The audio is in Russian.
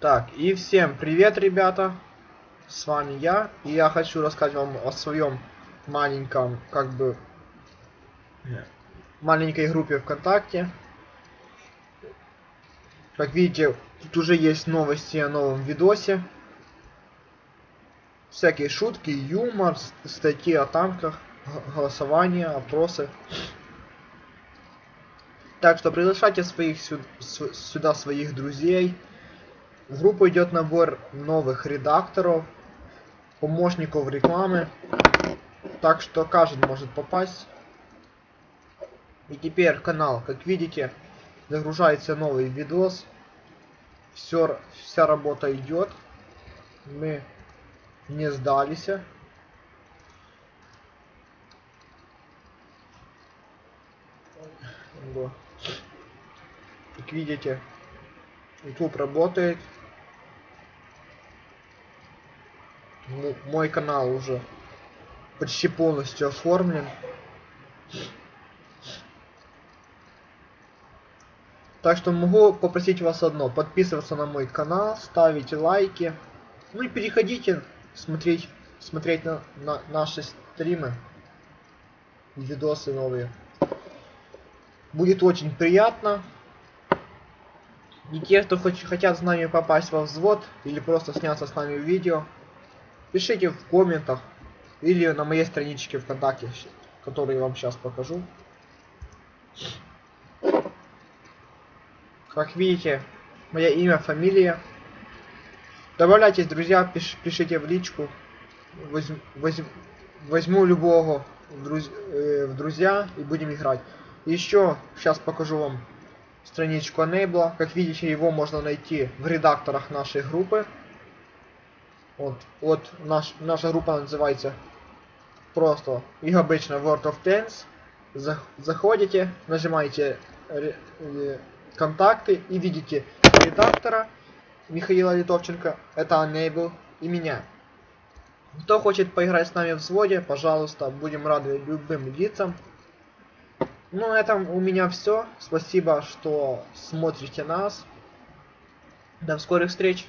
Так, и всем привет, ребята. С вами я. И я хочу рассказать вам о своем маленьком, как бы, маленькой группе ВКонтакте. Как видите, тут уже есть новости о новом видосе. Всякие шутки, юмор, статьи о танках, г- голосование, опросы. Так что приглашайте своих сю- с- сюда своих друзей. В группу идет набор новых редакторов, помощников рекламы. Так что каждый может попасть. И теперь канал, как видите, загружается новый видос. Все, вся работа идет. Мы не сдались. Как видите, YouTube работает. Мой канал уже почти полностью оформлен. Так что могу попросить вас одно, подписываться на мой канал, ставить лайки, ну и переходите смотреть, смотреть на, на наши стримы, видосы новые. Будет очень приятно. И те, кто хоч- хотят с нами попасть во взвод или просто сняться с нами в видео, пишите в комментах или на моей страничке ВКонтакте, которую я вам сейчас покажу. Как видите, мое имя, фамилия. Добавляйтесь, друзья, пиш- пишите в личку. Возьм- возьм- возьму любого в, друз- э, в друзья и будем играть. Еще сейчас покажу вам страничку Enable. Как видите, его можно найти в редакторах нашей группы. Вот, вот наш, наша группа называется просто, их обычно World of Tanks. За- заходите, нажимаете ре- э, контакты и видите редактора Михаила Литовченко, это Enable и меня. Кто хочет поиграть с нами в взводе, пожалуйста, будем рады любым лицам. Ну, на этом у меня все. Спасибо, что смотрите нас. До скорых встреч.